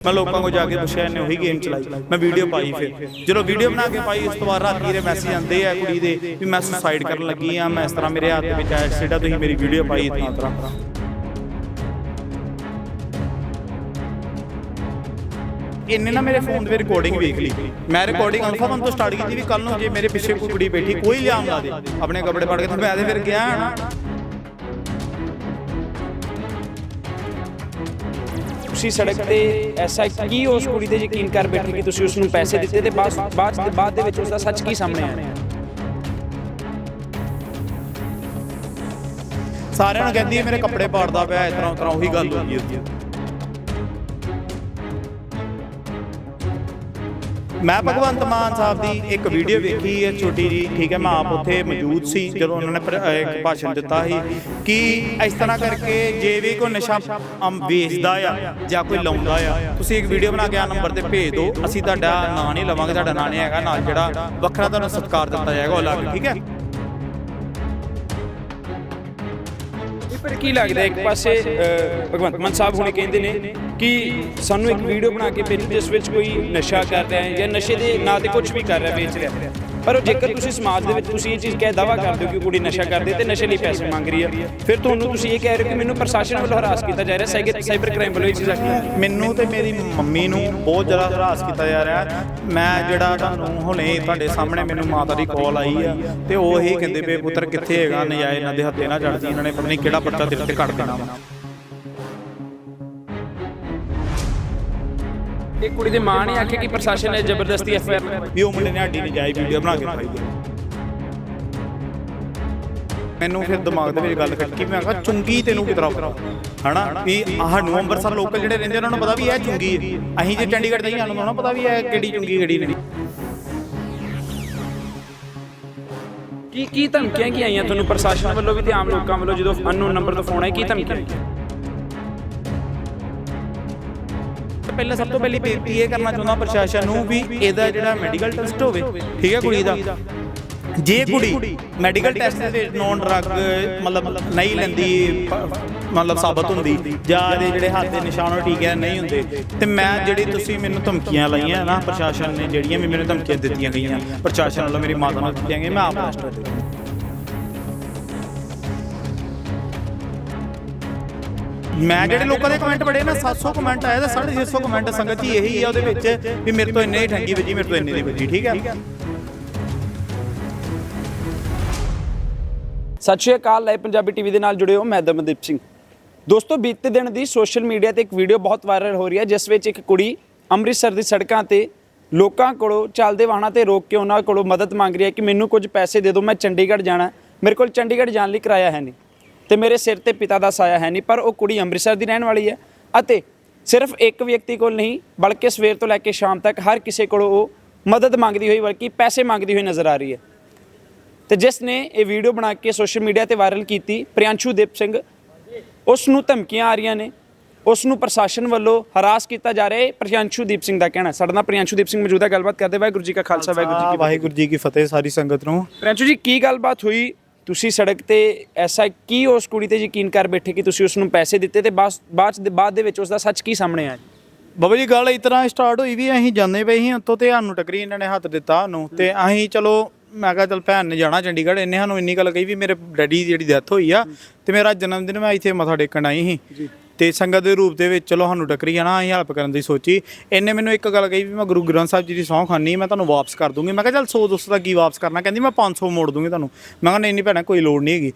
ਮੈਂ ਲੋਕਾਂ ਕੋਲ ਜਾ ਕੇ ਪੁੱਛਿਆ, ਇਹਨੇ ਉਹੀ ਗੇਮ ਚਲਾਈ। ਮੈਂ ਵੀਡੀਓ ਪਾਈ ਫਿਰ। ਜਦੋਂ ਵੀਡੀਓ ਬਣਾ ਕੇ ਪਾਈ, ਉਸ ਤੋਂ ਬਾਅਦ ਰਾਤੀ ਦੇ ਮੈਸੇਜ ਆਉਂਦੇ ਆ ਕੁੜੀ ਦੇ ਵੀ ਮੈਂ ਸੁਸਾਈਡ ਕਰਨ ਲੱਗੀ ਆ, ਮੈਂ ਇਸ ਤਰ੍ਹਾਂ ਮੇਰੇ ਹੱਥ ਦੇ ਵਿੱਚ ਐਸਿਡ ਆ ਤੁਸੀਂ ਮੇਰੀ ਵੀਡੀਓ ਪਾਈ ਇਤਨਾ ਤਰ੍ਹਾਂ। ਇਹਨੇ ਨਾ ਮੇਰੇ ਫੋਨ ਦੇ ਰਿਕਾਰਡਿੰਗ ਵੇਖ ਲਈ। ਮੈਂ ਰਿਕਾਰਡਿੰਗ ਅਲਫਾ ਵਨ ਤੋਂ ਸਟਾਰਟ ਕੀਤੀ ਵੀ ਕੱਲ ਨੂੰ ਜੇ ਮੇਰੇ ਪਿੱਛੇ ਕੋਈ ਕੁੜੀ ਬੈਠੀ, ਕੋਈ ਲਿਆਮ ਲਾ ਦੇ। ਆਪਣੇ ਕੱਪੜੇ ਫੜ ਕੇ ਤੇ ਮੈਂ ਤੇ ਫਿਰ ਗਿਆ ਨਾ। ਤੁਸੀਂ ਸੜਕ ਤੇ ਐਸਾ ਕੀ ਉਸ ਕੁੜੀ ਤੇ ਯਕੀਨ ਕਰ ਬੈਠੇ ਕਿ ਤੁਸੀਂ ਉਸ ਨੂੰ ਪੈਸੇ ਦਿੱਤੇ ਤੇ ਬਾਅਦ ਬਾਅਦ ਬਾਅਦ ਦੇ ਵਿੱਚ ਉਸ ਦਾ ਸੱਚ ਕੀ ਸਾਹਮਣੇ ਆਇਆ? ਸਾਰਿਆਂ ਨੂੰ ਕਹਿੰਦੀ ਹੈ ਮੇਰੇ ਕੱਪੜੇ ਪਾੜਦਾ ਪਿਆ, ਇਸ ਤਰ੍ਹਾਂ ਉਸ ਤਰ੍ਹਾਂ ਉਹੀ ਗੱਲ ਹੋਈ ਹੈ। ਮੈਂ ਭਗਵੰਤ ਮਾਨ ਸਾਹਿਬ ਦੀ ਇੱਕ ਵੀਡੀਓ ਵੇਖੀ ਹੈ ਛੋਟੀ ਜੀ ਠੀਕ ਹੈ, ਮੈਂ ਆਪ ਉੱਥੇ ਮੌਜੂਦ ਸੀ, ਜਦੋਂ ਉਹਨਾਂ ਨੇ ਇੱਕ ਭਾਸ਼ਣ ਦਿੱਤਾ ਸੀ ਕਿ ਇਸ ਤਰ੍ਹਾਂ ਕਰਕੇ ਜੇ ਵੀ ਕੋਈ ਨਸ਼ਾ ਅਮ ਵੇਚਦਾ ਆ ਜਾਂ ਕੋਈ ਲਾਉਂਦਾ ਆ, ਤੁਸੀਂ ਇੱਕ ਵੀਡੀਓ ਬਣਾ ਕੇ ਆ ਨੰਬਰ ਤੇ ਭੇਜ ਦਿਓ, ਅਸੀਂ ਤੁਹਾਡਾ ਨਾਂ ਨਹੀਂ ਲਵਾਂਗੇ, ਤੁਹਾਡਾ ਨਾਂ ਨਹੀਂ ਹੈਗਾ, ਨਾਲ ਜਿਹੜਾ ਵੱਖਰਾ ਤੁਹਾਨੂੰ ਸਤਿਕਾਰ ਦਿੱਤਾ ਜਾਏਗਾ, ਉਹ ਅਲੱਗ, ਠੀਕ ਹੈ? ਪਰ ਕੀ ਲੱਗਦਾ ਇੱਕ ਪਾਸੇ ਅ, ਭਗਵੰਤ ਮਾਨ ਸਾਹਿਬ ਹੁਣੇ ਕਹਿੰਦੇ ਨੇ ਕਿ ਸਾਨੂੰ ਇੱਕ ਵੀਡੀਓ ਬਣਾ ਕੇ ਭੇਜੋ ਜਿਸ ਵਿੱਚ ਕੋਈ ਨਸ਼ਾ ਕਰ ਰਿਹਾ ਹੈ ਜਾਂ ਨਸ਼ੇ ਦੇ ਨਾਂ ਤੇ ਕੁਝ ਵੀ ਕਰ ਰਿਹਾ ਵੇਚ ਰਿਹਾ ਪਰ ਜੇਕਰ ਤੁਸੀਂ ਸਮਾਜ ਦੇ ਵਿੱਚ ਤੁਸੀਂ ਇਹ ਚੀਜ਼ ਕਹਿ ਦਾਵਾ ਕਰਦੇ ਹੋ ਕਿ ਕੁੜੀ ਨਸ਼ਾ ਕਰਦੀ ਹੈ ਤੇ ਨਸ਼ੇ ਲਈ ਪੈਸੇ ਮੰਗ ਰਹੀ ਹੈ, ਫਿਰ ਤੁਹਾਨੂੰ ਤੁਸੀਂ ਇਹ ਕਹਿ ਰਹੇ ਹੋ ਕਿ ਮੈਨੂੰ ਪ੍ਰਸ਼ਾਸਨ ਵੱਲੋਂ ਹਰਾਸ ਕੀਤਾ ਜਾ ਰਿਹਾ, ਸਾਈਬਰ ਸਾਈਬਰ ਕ੍ਰਾਈਮ ਵੱਲੋਂ ਇਹ ਚੀਜ਼ ਆਖੀ ਮੈਨੂੰ ਤੇ ਮੇਰੀ ਮੰਮੀ ਨੂੰ ਬਹੁਤ ਜ਼ਿਆਦਾ ਹਰਾਸ ਕੀਤਾ ਜਾ ਰਿਹਾ। ਮੈਂ ਜਿਹੜਾ ਤੁਹਾਨੂੰ ਹੁਣੇ ਤੁਹਾਡੇ ਸਾਹਮਣੇ ਮੈਨੂੰ ਮਾਤਾ ਦੀ ਕਾਲ ਆਈ ਆ ਤੇ ਉਹ ਇਹੀ ਕਹਿੰਦੇ ਪਏ, ਪੁੱਤਰ, ਕਿੱਥੇ ਹੈਗਾ? ਨਜਾਇਜ਼ ਇਹਨਾਂ ਦੇ ਹੱਥੇ ਨਾ ਚੜਦੀ ਇਹਨਾਂ ਨੇ ਪਤਾ ਨਹੀਂ ਕਿਹੜਾ ਪੱਤਾ ਤੇਰੇ ਤੇ ਕੱਢ ਦੇਣਾ ਵਾ। ਇਹ ਕੁੜੀ ਦੇ ਮਾਂ ਨੇ ਆਖਿਆ ਕਿ ਪ੍ਰਸ਼ਾਸਨ ਨੇ ਜ਼ਬਰਦਸਤੀ ਐਫ ਆਈ ਆਰ ਵੀ ਉਹ ਮੁੰਡੇ ਨੇ ਸਾਡੀ ਨਜਾਇਜ਼ ਵੀਡੀਓ ਬਣਾ ਕੇ ਪਾਈ ਮੈਨੂੰ ਫਿਰ ਦਿਮਾਗ ਦੇ ਵਿੱਚ ਗੱਲ ਖੜਕੀ ਮੈਂ ਕਿਹਾ ਚੁੰਗੀ ਤੈਨੂੰ ਕਿਤਰਾ ਪਤਾ? ਹਨਾ? ਵੀ ਸਾਨੂੰ ਅੰਮ੍ਰਿਤਸਰ ਲੋਕਲ ਜਿਹੜੇ ਰਹਿੰਦੇ ਉਹਨਾਂ ਨੂੰ ਪਤਾ ਵੀ ਇਹ ਚੁੰਗੀ ਹੈ। ਅਸੀਂ ਜੇ ਚੰਡੀਗੜ੍ਹ ਦੇ ਹੀ ਸਾਨੂੰ ਥੋੜ੍ਹਾ ਪਤਾ ਵੀ ਇਹ ਕਿਹੜੀ ਚੁੰਗੀ ਕਿਹੜੀ ਨਹੀਂ। ਕੀ ਕੀ ਧਮਕੀਆਂ ਕੀ ਆਈਆਂ ਤੁਹਾਨੂੰ ਪ੍ਰਸ਼ਾਸਨ ਵੱਲੋਂ ਵੀ ਤੇ ਆਮ ਲੋਕਾਂ ਵੱਲੋਂ ਜਦੋਂ ਅਨਨੋਨ ਨੰਬਰ ਤੋਂ ਫੋਨ ਆਇਆ ਕੀ ਧਮਕੀਆਂ ਪਹਿਲਾਂ ਸਭ ਤੋਂ ਪਹਿਲੀ ਬੇਨਤੀ ਇਹ ਕਰਨਾ ਚਾਹੁੰਦਾ ਪ੍ਰਸ਼ਾਸਨ ਨੂੰ ਵੀ ਇਹਦਾ ਜਿਹੜਾ ਮੈਡੀਕਲ ਟੈਸਟ ਹੋਵੇ ਠੀਕ ਹੈ ਕੁੜੀ ਦਾ? ਜੇ ਕੁੜੀ ਮੈਡੀਕਲ ਟੈਸਟ ਦੇ ਨੌਨ ਡਰੱਗ ਮਤਲਬ ਨਹੀਂ ਲੈਂਦੀ ਮਤਲਬ ਸਾਬਤ ਹੁੰਦੀ ਜਾਂ ਇਹਦੇ ਜਿਹੜੇ ਹੱਥ ਦੇ ਨਿਸ਼ਾਨ ਉਹ ਟੀਕੇ ਨਹੀਂ ਹੁੰਦੇ ਤੇ ਮੈਂ ਜਿਹੜੀ ਤੁਸੀਂ ਮੈਨੂੰ ਧਮਕੀਆਂ ਲਾਈਆਂ ਨਾ ਪ੍ਰਸ਼ਾਸਨ ਨੇ ਜਿਹੜੀਆਂ ਵੀ ਮੈਨੂੰ ਧਮਕੀਆਂ ਦਿੱਤੀਆਂ ਗਈਆਂ ਪ੍ਰਸ਼ਾਸਨ ਵੱਲੋਂ ਮੇਰੀ ਮਾਤਾ ਨੂੰ ਦਿੱਤੀਆਂ ਗਈਆਂ ਮੈਂ ਆਪ ਰਜਿਸਟਰ ਦੇ। ਮੈਂ ਜਿਹੜੇ ਲੋਕਾਂ ਦੇ ਕਮੈਂਟ ਪੜੇ ਨਾ 700 ਕਮੈਂਟ ਆਏ ਤਾਂ 650 ਕਮੈਂਟ ਸੰਗਤ ਜੀ ਇਹੀ ਆ ਉਹਦੇ ਵਿੱਚ ਵੀ ਮੇਰੇ ਤੋਂ ਇੰਨੇ ਹੀ ਠੰਗੀ ਵੱਜੀ, ਮੇਰੇ ਤੋਂ ਇੰਨੇ ਦੀ ਵੱਜੀ, ਠੀਕ ਹੈ ਸਤਿ ਸ਼੍ਰੀ ਅਕਾਲ ਲਾਈਵ ਪੰਜਾਬੀ ਟੀਵੀ ਦੇ ਨਾਲ ਜੁੜੇ ਹੋ ਮੈਂ ਦਮਨਦੀਪ ਸਿੰਘ। ਦੋਸਤੋ, ਬੀਤੇ ਦਿਨ ਦੀ ਸੋਸ਼ਲ ਮੀਡੀਆ ਤੇ ਇੱਕ ਵੀਡੀਓ ਬਹੁਤ ਵਾਇਰਲ ਹੋ ਰਹੀ ਹੈ, ਜਿਸ ਵਿੱਚ ਇੱਕ ਕੁੜੀ ਅੰਮ੍ਰਿਤਸਰ ਦੀ ਸੜਕਾਂ ਤੇ ਲੋਕਾਂ ਕੋਲੋਂ ਚੱਲਦੇ ਵਾਹਨਾਂ ਤੇ ਰੋਕ ਕੇ ਉਹਨਾਂ ਕੋਲੋਂ ਮਦਦ ਮੰਗ ਰਹੀ ਹੈ ਕਿ ਮੈਨੂੰ ਕੁਝ ਪੈਸੇ ਦੇ ਦਿਓ, ਮੈਂ ਚੰਡੀਗੜ੍ਹ ਜਾਣਾ ਮੇਰੇ ਕੋਲ ਚੰਡੀਗੜ੍ਹ ਜਾਣ ਲਈ ਕਿਰਾਇਆ ਹੈ ਨਹੀਂ। ਤੇ ਮੇਰੇ ਸਿਰ ਤੇ ਪਿਤਾ ਦਾ ਸਾਇਆ ਹੈ ਨਹੀਂ ਪਰ ਉਹ ਕੁੜੀ ਅੰਮ੍ਰਿਤਸਰ ਦੀ ਰਹਿਣ ਵਾਲੀ ਹੈ। ਅਤੇ ਸਿਰਫ ਇੱਕ ਵਿਅਕਤੀ ਕੋਲ ਨਹੀਂ ਬਲਕਿ ਸਵੇਰ ਤੋਂ ਲੈ ਕੇ ਸ਼ਾਮ ਤੱਕ ਹਰ ਕਿਸੇ ਕੋਲੋਂ ਉਹ ਮਦਦ ਮੰਗਦੀ ਹੋਈ ਬਲਕਿ ਪੈਸੇ ਮੰਗਦੀ ਹੋਈ ਨਜ਼ਰ ਆ ਰਹੀ ਹੈ। ਤੇ ਜਿਸ ਨੇ ਇਹ ਵੀਡੀਓ ਬਣਾ ਕੇ ਸੋਸ਼ਲ ਮੀਡੀਆ ਤੇ ਵਾਇਰਲ ਕੀਤੀ ਪ੍ਰਿਆੰਸ਼ੂ ਦੀਪ ਸਿੰਘ ਉਸ ਨੂੰ ਧਮਕੀਆਂ ਆ ਰਹੀਆਂ ਨੇ ਉਸ ਨੂੰ ਪ੍ਰਸ਼ਾਸਨ ਵੱਲੋਂ ਹਰਾਸ ਕੀਤਾ ਜਾ ਰਿਹਾ ਹੈ। ਪ੍ਰਿਆੰਸ਼ੂ ਦੀਪ ਸਿੰਘ ਦਾ ਕਹਿਣਾ ਸਾਡੇ ਨਾਲ ਪ੍ਰਿਆੰਸ਼ੂ ਦੀਪ ਸਿੰਘ ਮੌਜੂਦਾ ਗੱਲਬਾਤ ਕਰਦੇ ਵਾਹਿਗੁਰੂ ਜੀ ਕਾ ਖਾਲਸਾ ਵਾਹਿਗੁਰੂ ਜੀ ਕੀ ਫਤਿਹ ਵਾਹਿਗੁਰੂ ਜੀ ਕੀ ਫਤਿਹ ਸਾਰੀ ਸੰਗਤ ਨੂੰ। ਪ੍ਰਿਆੰਸ਼ੂ ਜੀ ਕੀ ਗੱਲਬਾਤ ਹੋਈ? ਤੁਸੀਂ ਸੜਕ ਤੇ ਐਸਾ ਕੀ ਉਸ ਕੁੜੀ ਤੇ ਯਕੀਨ ਕਰ ਬੈਠੇ ਕਿ ਤੁਸੀਂ ਉਸ ਨੂੰ ਪੈਸੇ ਦਿੱਤੇ ਤੇ ਬਾਅਦ ਬਾਅਦ ਦੇ ਬਾਅਦ ਦੇ ਵਿੱਚ ਉਸ ਦਾ ਸੱਚ ਕੀ ਸਾਹਮਣੇ ਆਇਆ ਬਾਬਾ ਜੀ ਗੱਲ ਇਸ ਤਰ੍ਹਾਂ ਸਟਾਰਟ ਹੋਈ ਵੀ ਅਸੀਂ ਜਾਂਦੇ ਪਏ ਸੀ ਉੱਤੋਂ ਤੇ ਸਾਨੂੰ ਟੱਕਰੀ ਇਹਨਾਂ ਨੇ ਹੱਥ ਦਿੱਤਾ ਸਾਨੂੰ ਤੇ ਅਸੀਂ ਚਲੋ ਮੈਂ ਕਿਹਾ ਚਲ ਭੈਣ ਨੇ ਜਾਣਾ ਚੰਡੀਗੜ੍ਹ ਇਹਨੇ ਸਾਨੂੰ ਇੰਨੀ ਗੱਲ ਕਹੀ ਵੀ ਮੇਰੇ ਡੈਡੀ ਦੀ ਜਿਹੜੀ ਡੈਥ ਹੋਈ ਆ ਤੇ ਮੇਰਾ ਜਨਮ ਦਿਨ ਮੈਂ ਇੱਥੇ ਮੱਥਾ ਟੇਕਣ ਆਈ ਸੀ। ਤੇ ਸੰਗਤ ਦੇ ਰੂਪ ਦੇ ਵਿੱਚ ਚਲੋ ਸਾਨੂੰ ਟੱਕਰੀ ਜਾਣਾ ਅਸੀਂ ਹੈਲਪ ਕਰਨ ਦੀ ਸੋਚੀ। ਇਹਨੇ ਮੈਨੂੰ ਇੱਕ ਗੱਲ ਕਹੀ ਵੀ ਮੈਂ ਗੁਰੂ ਗ੍ਰੰਥ ਸਾਹਿਬ ਜੀ ਦੀ ਸਹੁੰ ਖਾਨੀ ਮੈਂ ਤੁਹਾਨੂੰ ਵਾਪਸ ਕਰ ਦੂੰਗੀ। ਮੈਂ ਕਿਹਾ ਚੱਲ 100 200 ਦਾ ਕੀ ਵਾਪਸ ਕਰਨਾ? ਕਹਿੰਦੀ ਮੈਂ 500 ਮੋੜ ਦੂੰਗੀ ਤੁਹਾਨੂੰ। ਮੈਂ ਕਿਹਾ ਨਹੀਂ ਨਹੀਂ ਭੈਣਾ, ਕੋਈ ਲੋੜ ਨਹੀਂ ਹੈਗੀ।